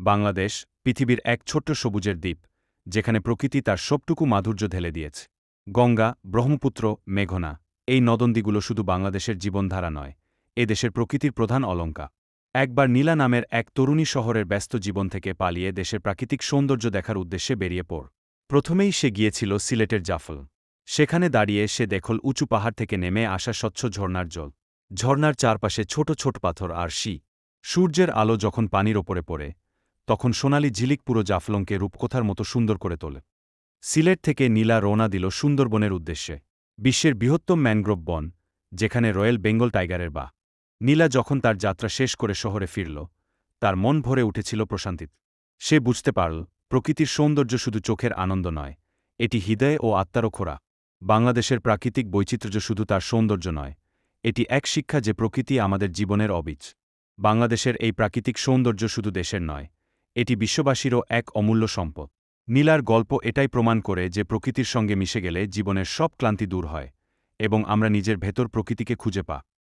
বাংলাদেশ পৃথিবীর এক ছোট্ট সবুজের দ্বীপ, যেখানে প্রকৃতি তার সবটুকু মাধুর্য ঢেলে দিয়েছে। গঙ্গা, ব্রহ্মপুত্র, মেঘনা, এই নদন্দিগুলো শুধু বাংলাদেশের জীবনধারা নয়, এ দেশের প্রকৃতির প্রধান অলঙ্কা একবার নীলা নামের এক তরুণী শহরের ব্যস্ত জীবন থেকে পালিয়ে দেশের প্রাকৃতিক সৌন্দর্য দেখার উদ্দেশ্যে বেরিয়ে পড়। প্রথমেই সে গিয়েছিল সিলেটের জাফল। সেখানে দাঁড়িয়ে সে দেখল উঁচু পাহাড় থেকে নেমে আসা স্বচ্ছ ঝর্ণার জল। ঝর্ণার চারপাশে ছোট ছোট পাথর আর শি। সূর্যের আলো যখন পানির ওপরে পড়ে তখন সোনালি ঝিলিক পুরো জাফলংকে রূপকথার মতো সুন্দর করে তোলে। সিলেট থেকে নীলা রওনা দিল সুন্দরবনের উদ্দেশ্যে। বিশ্বের বৃহত্তম ম্যানগ্রোভ বন, যেখানে রয়্যাল বেঙ্গল টাইগারের বা নীলা যখন তার যাত্রা শেষ করে শহরে ফিরল, তার মন ভরে উঠেছিল প্রশান্তিত। সে বুঝতে পারল, প্রকৃতির সৌন্দর্য শুধু চোখের আনন্দ নয়, এটি হৃদয় ও আত্মারও খোরা। বাংলাদেশের প্রাকৃতিক বৈচিত্র্য শুধু তার সৌন্দর্য নয়, এটি এক শিক্ষা যে প্রকৃতি আমাদের জীবনের অবিচ বাংলাদেশের এই প্রাকৃতিক সৌন্দর্য শুধু দেশের নয় এটি বিশ্ববাসীরও এক অমূল্য সম্পদ। নীলার গল্প এটাই প্রমাণ করে যে প্রকৃতির সঙ্গে মিশে গেলে জীবনের সব ক্লান্তি দূর হয়, এবং আমরা নিজের ভেতর প্রকৃতিকে খুঁজে পা